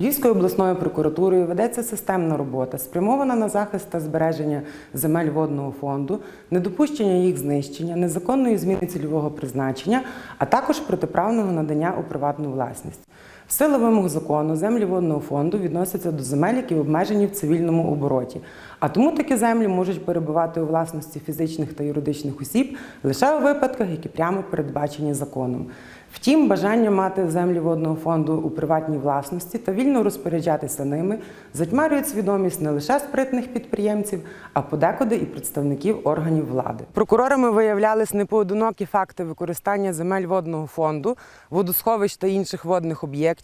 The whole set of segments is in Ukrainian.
Львівською обласною прокуратурою ведеться системна робота, спрямована на захист та збереження земель водного фонду, недопущення їх знищення, незаконної зміни цільового призначення, а також протиправного надання у приватну власність. В силу вимог закону землі водного фонду відносяться до земель, які обмежені в цивільному обороті. А тому такі землі можуть перебувати у власності фізичних та юридичних осіб лише у випадках, які прямо передбачені законом. Втім, бажання мати землі водного фонду у приватній власності та вільно розпоряджатися ними затьмарюють свідомість не лише спритних підприємців, а подекуди і представників органів влади. Прокурорами виявлялись непоодинокі факти використання земель водного фонду, водосховищ та інших водних об'єктів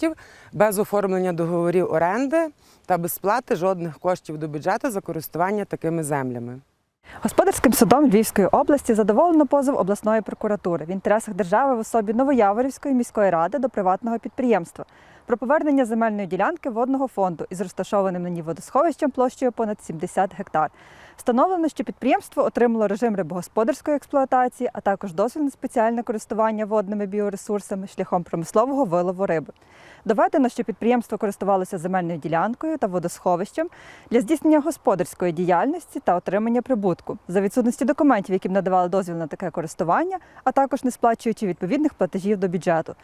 без оформлення договорів оренди та без сплати жодних коштів до бюджету за користування такими землями. Господарським судом Львівської області задоволено позов обласної прокуратури в інтересах держави в особі Новояворівської міської ради до приватного підприємства про повернення земельної ділянки водного фонду із розташованим на ній водосховищем площею понад 70 гектар. Встановлено, що підприємство отримало режим рибогосподарської експлуатації, а також дозвіл на спеціальне користування водними біоресурсами шляхом промислового вилову риби. Доведено, що підприємство користувалося земельною ділянкою та водосховищем для здійснення господарської діяльності та отримання прибутку за відсутності документів, які б надавали дозвіл на таке користування, а також не сплачуючи відповідних платежів до бюджету.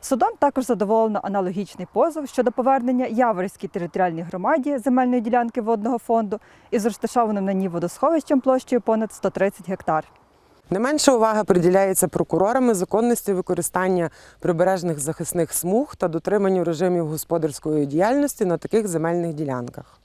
Судом також задоволено аналогічний позов щодо повернення Яворівській територіальній громаді земельної ділянки водного фонду із розташованим на ній водосховищем площею понад 130 гектар. Не менша увага приділяється прокурорами законності використання прибережних захисних смуг та дотриманню режимів господарської діяльності на таких земельних ділянках.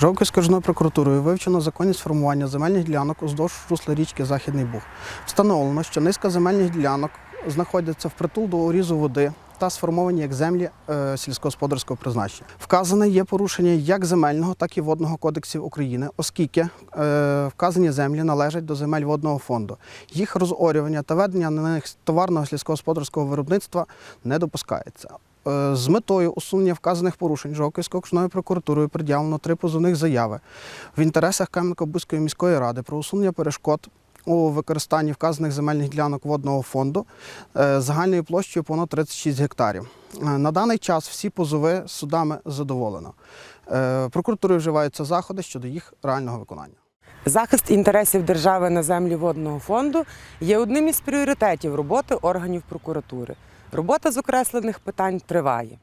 Жовківською прокуратурою вивчено законність формування земельних ділянок уздовж русла річки Західний Буг. Встановлено, що низка земельних ділянок знаходяться впритул до урізу води та сформовані як землі е, сільськогосподарського призначення. Вказане є порушення як земельного, так і водного кодексів України, оскільки е, вказані землі належать до земель водного фонду. Їх розорювання та ведення на них товарного сільськогосподарського виробництва не допускається. Е, З метою усунення вказаних порушень Жовківською окружною прокуратурою пред'явлено три позовних заяви в інтересах Кам'янко-Бузької міської ради про усунення перешкод у використанні вказаних земельних ділянок водного фонду е, загальною площею понад 36 гектарів. Е, На даний час всі позови судами задоволено. Е, Прокуратурою вживаються заходи щодо їх реального виконання. Захист інтересів держави на землі водного фонду є одним із пріоритетів роботи органів прокуратури. Робота з окреслених питань триває.